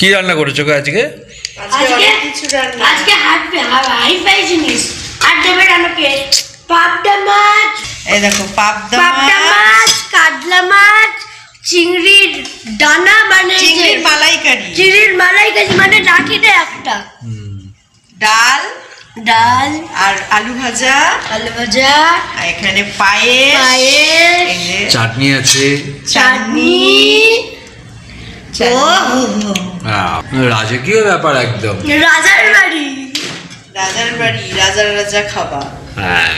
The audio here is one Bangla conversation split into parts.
কি রান্না করেছ গো আজকে? আজকে আজকে হাই ফাই জিনিস। আর পাবদা মাছ। এই দেখো পাবদা পাবদা মাছ। মাছ কাতলা মাছ চিংড়ির দানা মানে চিংড়ির মালাইকারি। চিংড়ির মালাইকারি মানে ডাকিতে একটা। ডাল। ডাল। আর আলু ভাজা। আলু ভাজা। আর এখানে পায়েস। চাটনি আছে। চাটনি। রাজকীয় ব্যাপার একদম। রাজার বাড়ি। রাজার বাড়ি রাজার রাজা খাবার। হ্যাঁ।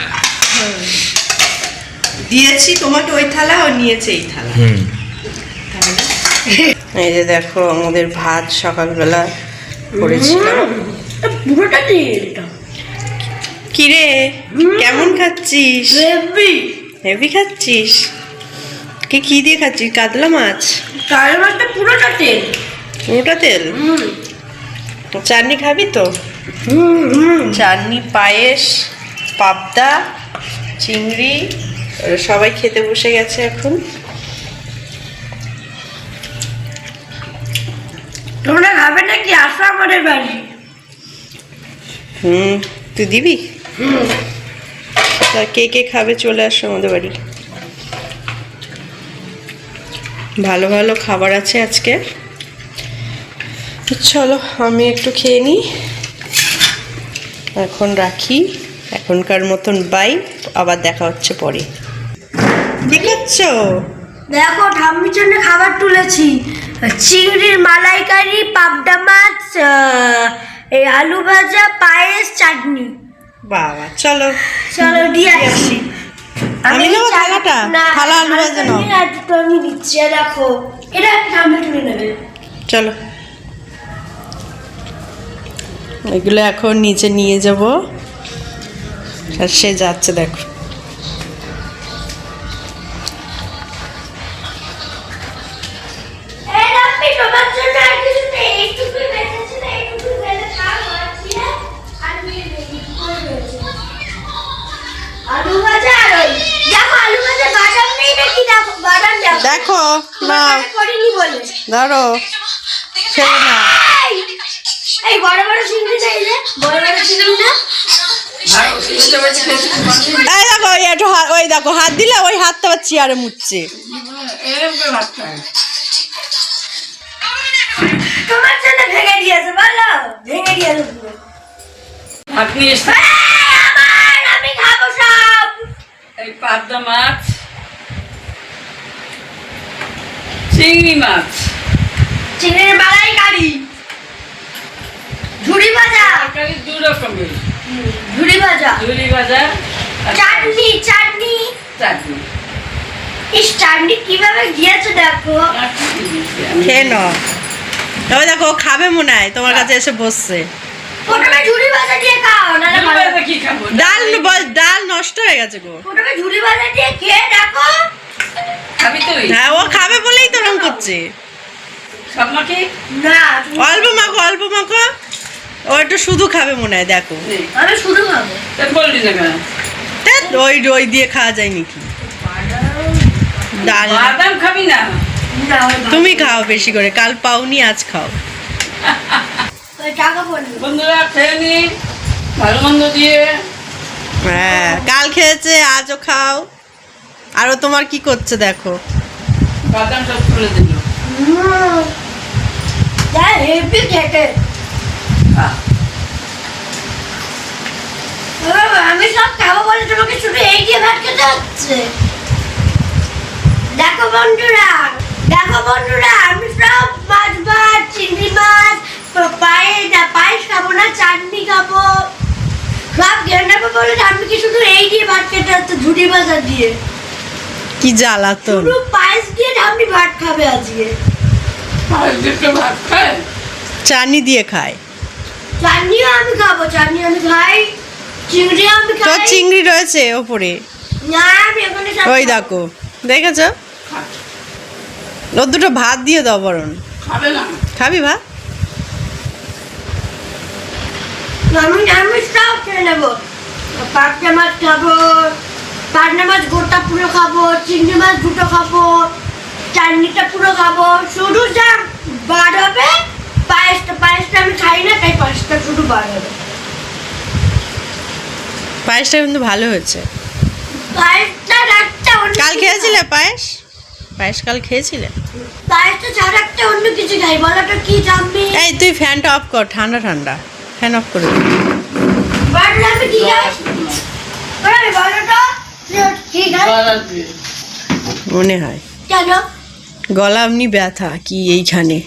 দিয়েছি তোমাকে ওই থালা ও নিয়েছে এই থালা। হুম। এই যে দেখো আমাদের ভাত সকালবেলা করেছিলাম পুরোটা কিরে? কেমন খাচ্ছিস? হেভি হেভি খাচ্ছিস? কি কি দিয়ে খাচ্ছিস কাতলা মাছ। তার মাছটা পুরোটা তেল। পুরোটা তেল? হুম। চাটনি খাবি তো? চাটনি পায়েস পাবদা চিংড়ি সবাই খেতে বসে গেছে এখন। তোমরা খাবে নাকি? আসো আমাদের বাড়ি। হুম তুই দিবি? তা কে কে খাবে চলে আসো আমাদের বাড়ি। ভালো ভালো খাবার আছে আজকে। চলো আমি একটু খেয়ে নিই। এখন রাখি। এখনকার মতন বাই আবার দেখা হচ্ছে পরে। করছ দেখো ঠাম্মির জন্য খাবার তুলেছি। চিংড়ির মালাইকারি পাবদা মাছ এই আলু ভাজা পায়েস চাটনি। বাবা চলো। চলো দিয়ে আসি। আমি নেব থালাটা? থালা আলু ভাজা নাও। থালা আমি নিচ্ছি দেখো। এটা তুলে নেবে। চলো। এগুলো এখন নিচে নিয়ে যাব। আর সে যাচ্ছে দেখো। দেখো দেখো না করিনি বলে। ধরো। ছেড়ে না এই! বড় বড় চিংড়ি যে বড় বড় চিংড়ি না। এই দেখো ওই একটু হাত ওই দেখো হাত দিলে ওই হাতটা আবার চেয়ারে মুচ্ছে। তোমার জন্য ভেঙে দিয়েছে বলো। ভেঙে দিয়েছে। পুরো আপনি আমি খাব সব। এই পাবদা মাছ। চিংড়ি মাছ। চিংড়ির মালাই কারি। ঝুড়ি ভাজা। তরকারি দু রকমের। ঝুড়ি ভাজা। ঝুরি ভাজা চাটনি চাটনি। চাটনি। এই চাটনি কীভাবে দিয়েছে দেখো। আর কি কি দিয়েছি আমি? খেয়ে নাও। ওই দেখো খাবে মনে হয় তোমার কাছে এসে বসছে। প্রথমে ঝুড়ি ভাজা দিয়ে খাও নাহলে ভাজা কি খাব? ডাল বল- ডাল নষ্ট হয়ে গেছে গো। প্রথমে ঝুড়ি ভাজা দিয়ে খেয়ে দেখো। খাবি তুই? হ্যাঁ ও খাবে বলেই না অল্প মাখো অল্প মাখো। ও একটু শুধু খাবে মনে হয় দেখো। ওই ওই দিয়ে খাওয়া যায় নাকি? ডাল খাবি না? তুমি খাও বেশি করে কাল পাওনি আজ খাও। বন্ধুরা খেয়ে নি। ভালো মন্দ দিয়ে। হ্যাঁ কাল খেয়েছে আজও খাও। আরও তোমার কি করছে দেখো। বাদাম সব তুলে খেতে আমি সব খাব বলে তোমাকে শুধু এই দিয়ে ভাত খেতে হচ্ছে। দেখো বন্ধুরা দেখো বন্ধুরা আমি সব মাছ ভাত চিংড়ি মাছ পায়ে পায়েস খাব না চাটনি খাব। সব নেব বলে আমি কি শুধু এই দিয়ে ভাত খেতে হচ্ছে ঝুড়ি ভাজা দিয়ে? কি জ্বালাতন। শুধু পায়েস দিয়ে আপনি ভাত খাবে আজকে। ভাত খায় চাটনি দিয়ে খায়। চাটনিও আমি খাব চাটনি আমি খাই চিংড়িও আমি তো চিংড়ি রয়েছে ওপরে। না আমি এখানে ওই দেখো দেখেছ। ও দুটো ভাত দিয়ে দাও বরং খাবে না। খাবি ভাত? আমি আমি সব খেয়ে নেব। পাটনা মাছ খাব পাটনা মাছ গোটা পুরো খাব চিংড়ি মাছ দুটো খাব চাটনিটা পুরো খাব। শুধু যা বার হবে একটা শুধু বার হবে পায়েসটা কিন্তু ভালো হয়েছে। পায়েসটা একটা কাল খেয়েছিলে পায়েস? পায়েস কাল খেয়েছিলে? পায়েসটা ছাড়া একটা অন্য কিছু খাই বলো তো কি জানবি? এই তুই ফ্যানটা অফ কর ঠান্ডা ঠান্ডা। ফ্যান অফ করে আমি খাই খাই। মনে হয়। কেন? গলা এমনি ব্যথা কি এইখানে?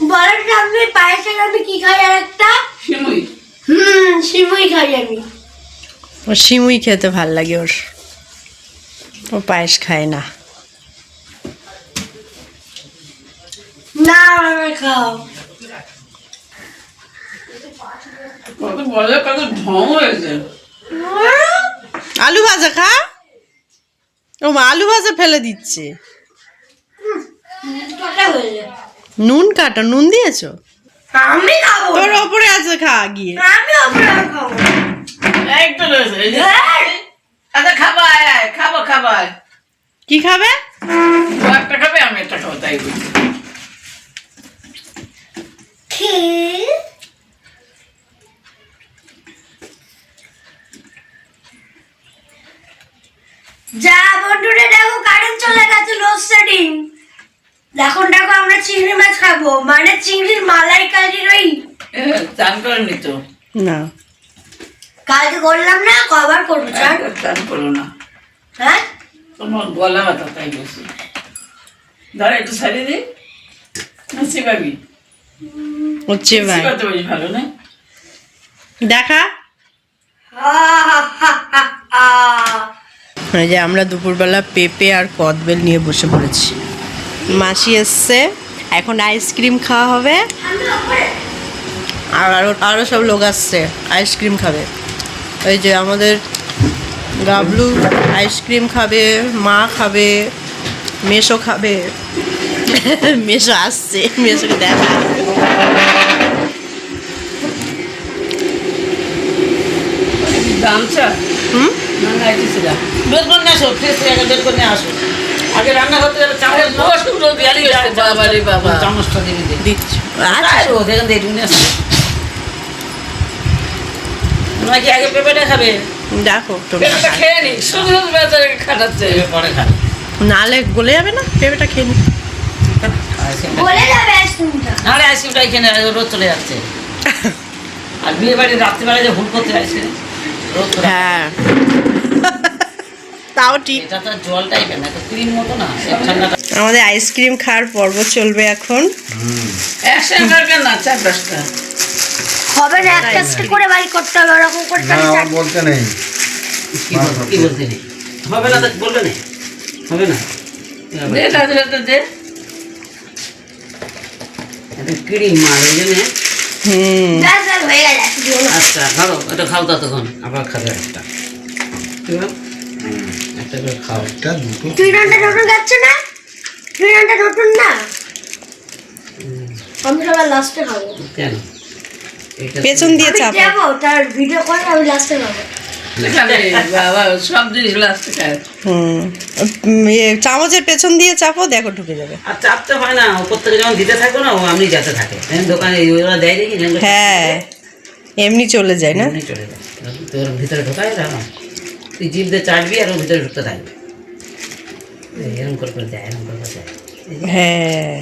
বলো তো আমি পায়েসের আমি কি খাই আর একটা? সিমুই হুম সিমুই খাই আমি। ও সিমুই খেতে ভালো লাগে ওর। ও পায়েস খায় না। না আমার খাও। আলু ভাজা খা। ও মা আলু ভাজা ফেলে দিচ্ছে। নুন কাটা নুন দিয়েছ? আমি খাব তোর না। ওপরে আছে খা গিয়ে। আমি ওপরে খাব। এই তো রয়েছে এই যে। এই, আচ্ছা খাবা আয়, আয়, খাব খাবা কি খাবে? একটা খাবে আমি একটা খাব তাই বলছি। যা বন্ধুরা দেখো কারেন্ট চলে গেছে লোড লোডশেডিং এখন দেখো আমরা চিংড়ি মাছ খাব। মানে চিংড়ির মালাইকারির ওই চান করেনি তো। না। কালকে করলাম না কবার করব চান? চান করো না। হ্যাঁ? তোমার গলা ব্যথা তাই ধরো একটু সারিয়ে দিই। না শিবাবি হচ্ছে ভাই। ভালো না? দেখা। যে আমরা দুপুরবেলা পেঁপে আর কদবেল নিয়ে বসে পড়েছি। মাসি এসছে। এখন আইসক্রিম খাওয়া হবে। আর আরও আরও সব লোক আসছে আইসক্রিম খাবে। ওই যে আমাদের গাবলু আইসক্রিম খাবে মা খাবে মেশো খাবে। মেশো আসছে মেশোকে দেখা। হুম? বের করে আসো ফ্রেশ বের করে আসো। আগে রান্না করতে গেলে চামচ বসু রোদ গেলি বাবা রে বাবা। চামচটা দিবি দে দিচ্ছি। আচ্ছা ও দেখেন দিয়ে নিয়ে আসো তোমরা কি আগে পেঁপেটা খাবে? দেখো পেটটা খেয়ে নি শুধু শুধু বেচারে খাটাচ্ছে। পরে খাবে। নালে গলে যাবে না? পেঁপেটা খেয়ে নি। বলে যাবে আইসক্রিমটা। নাহলে আইসক্রিমটা এখানে রোদ চলে যাচ্ছে। আর বিয়ে বাড়ি রাত্রিবেলা যে হুল করতে আইসক্রিম রোদ হ্যাঁ। তাও ঠিক। আমাদের আইসক্রিম খাওয়ার পর্ব চলবে এখন। দশটা হবে না একটা করে বাড়ি করতে হবে ওরকম করে না তাহলে আমার চার- বলতে নেই। কি বলতে নেই? হবে না বলবে না। হবে না। দে ক্রিম আর ওই জন্যে। হয়ে। আচ্ছা খাও এটা খাও ততক্ষণ আবার খাবে একটা। কি বল? হুম, একটা করে খাও একটা দুটো। তুই রান্না নতুন যাচ্ছে না? তুই রান্না নতুন না? আমি সবার লাস্টে খাব। কেন? পেছন দিয়ে চাপো। যাব তার ভিডিও করে আমি লাস্টে খাব। খাবে বাবা সব জিনিস লাস্টে খায়। হুম। উম, ইয়ে, চামচের পেছন দিয়ে চাপো দেখো ঢুকে যাবে। আর চাপতে হয় না ওপর থেকে যখন দিতে থাকব না ও এমনি যেতে থাকে। দোকানে ওরা দেয় দেখি হ্যাঁ। এমনি চলে যায় না? চলে যায়। তোর ভিতরে ঢোকায় রাখো তুই জিভ দিয়ে চাটবি আর ওর ভিতরে ঢুকতে থাকবে। এরম করে করে দেয় এরম করে করে দেয়। হ্যাঁ।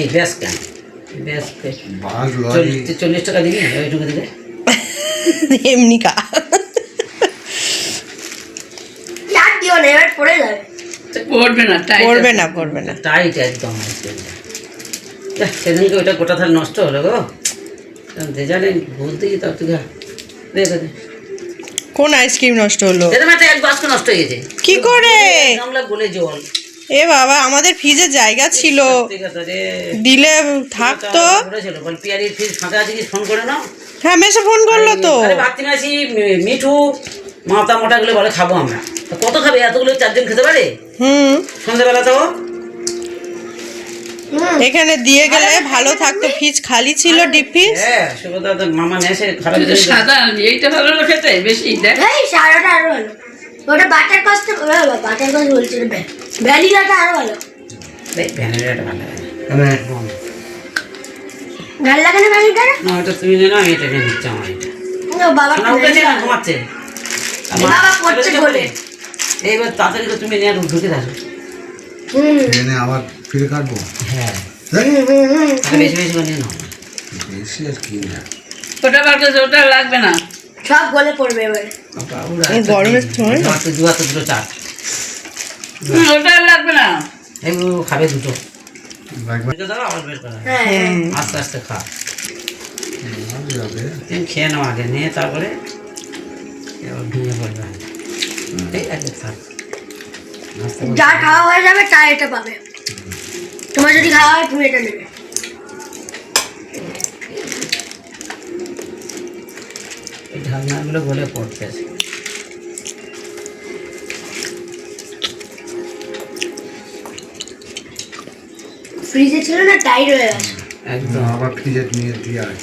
এই। ব্যাস কেন? ব্যাস চল্লিশ টাকা দিবি ওইটুকু দিলে? এমনি কা না পড়বে না টাইট পড়বে না পড়বে না। টাইট একদম আইসক্রিমটা যাহ, সেদিনকে ওইটা গোটা থাল নষ্ট হলো গো। দে জানেন বলতে কি তার তুই। কোন আইসক্রিম নষ্ট হলো? দে একটা এক বাস্ক নষ্ট হয়ে গেছে। কি করে? গামলা গলে জল। এ বাবা আমাদের ফ্রিজে জায়গা ছিল। দিলে থাকতো। পিয়ারির ফিস ফাঁকা আছে কি? ফোন করে নাও। হ্যাঁ মেসে ফোন করল তো। আরে বাতি মিঠু মাথা মোটা গুলো বলে খাব আমরা। কত খাবে? এতগুলো চারজন খেতে পারে? হুম। সন্ধ্যাবেলা তো। এখানে দিয়ে গেলে ভালো থাকতো ফ্রিজ খালি ছিল ডিপ ফ্রিজ হ্যাঁ মামা নেশে খারাপ সাদা এইটা ভালো না খেতে বেশি দেখ। এই সারাটা আরও ভালো। ওটা বাটার কস্ট বাটার কস্ট বলছি না ভ্যানিলাটা আরও ভালো। ভ্যানিলাটা ভালো। লাগে মানে গাল লাগানো ম্যাগিটা না ওটা তুমি নাও আমি এটা নিয়ে নিচ্ছি আমার এটা বাবা না ঘুমাচ্ছে বাবা পড়ছে বলে। এইবার তাড়াতাড়ি তুমি নিয়ে ঢুকে থাকো। হুম। এনে আবার ফিরে কাটবো? হ্যাঁ? আর বেশি বেশি করে নাও। বেশি আর কি না। ওটা বার ওটা লাগবে না। সব গলে পড়বে এবারে। এই গরমের সময়? না? দু হাতে দুটো চার। ওটা আর লাগবে না। এগুলো খাবে দুটো। দাও আবার হ্যাঁ। আস্তে আস্তে খা। তুমি খেয়ে নাও আগে নিয়ে তারপরে এবার ভেঙে পড়বে ঠিক আছে থাক আস্তে খাওয়া হয়ে যাবে তার এটা পাবে। তোমার যদি খাওয়া হয় তুমি এটা নেবে। এই ঢাকনাগুলো গলে পড়তেছে ফ্রিজে ছিল না টাইট হয়ে গেছে। একদম। আবার ফ্রিজে নিয়ে দিয়ে আয়।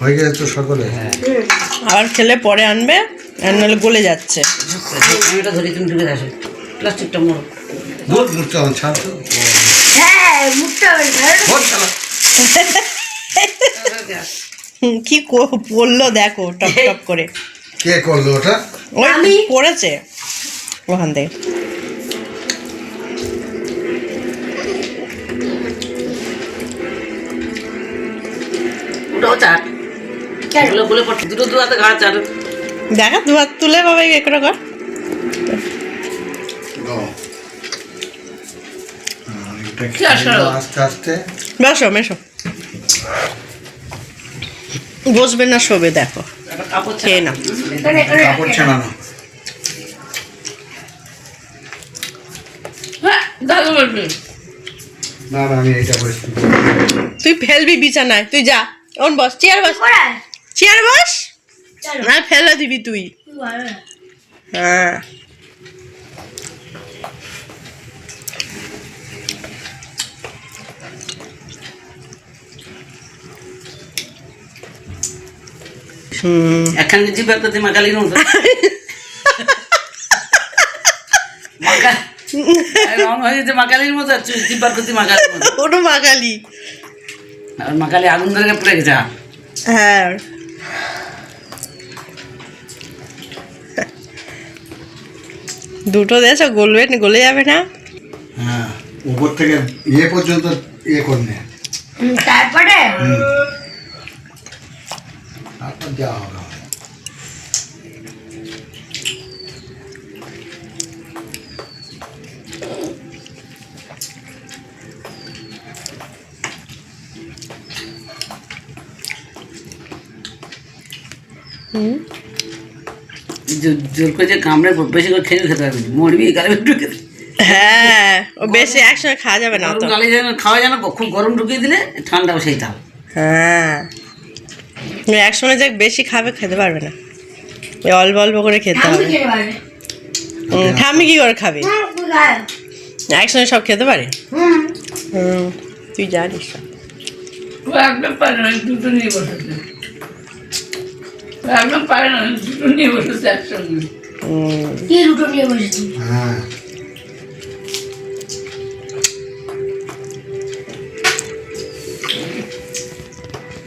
হয়ে। গেছে তো সকলে? হ্যাঁ। আবার খেলে পরে আনবে আর নাহলে গলে যাচ্ছে। আমি এটা ধরি তুমি ঢুকে আসো প্লাস্টিকটা মোড়ো। দুধ মুখটা আমার ছাড় তো হ্যাঁ। হুম, কি পড়ল দেখো টপ টপ করে কে করল ওটা আমি- পড়েছে ওখান থেকে দেখা দু হাত তুলে বাবা একটু কর ও। আস্তে আস্তে। বসো মেশো বসবে না শোবে দেখো। খেয়ে কাপড় ছেড়ানো হ্যাঁ না বসছি তুই ফেলবি বিছানায় তুই যা। ওন বস চেয়ার বস। চেয়ার বস? না ফেলে দিবি তুই। হ্যাঁ। হুম একখানে জিব্বার করতে মাকালির মতো মাকা- এই রং হয়ে গেছে মাকালির মতো জিব্বার মাকালির মতো ওটা আর মাকালি আগুন ধরে পড়ে গেছে। হ্যাঁ দুটো দেশ গলবে না গলে যাবে না? হ্যাঁ উপর থেকে ইয়ে পর্যন্ত ইয়ে করলে। তারপরে? যাওয়া হবে জোর জোর করে যে কামড়ে বেশি করে খেয়ে খেতে পারবি মরবি গালে ঢুকে। হ্যাঁ ও বেশি একসঙ্গে খাওয়া যাবে না গরম তো গালে যেন খাওয়া যেন খুব গরম ঢুকিয়ে দিলে ঠান্ডাও সেই তাল হ্যাঁ। একসঙ্গে যে বেশি খাবে খেতে পারবে না। অল্প অল্প করে খেতে হবে। হুম, কি করে খাবে? একসঙ্গে সব খেতে পারে? হুম। তুই জানিস। সব। একদম পারে না দুটো নিয়ে বসেছে। ও একদম পারে না দুটো নিয়ে বসেছে একসঙ্গে। কি দুটো নিয়ে বসেছি? হ্যাঁ।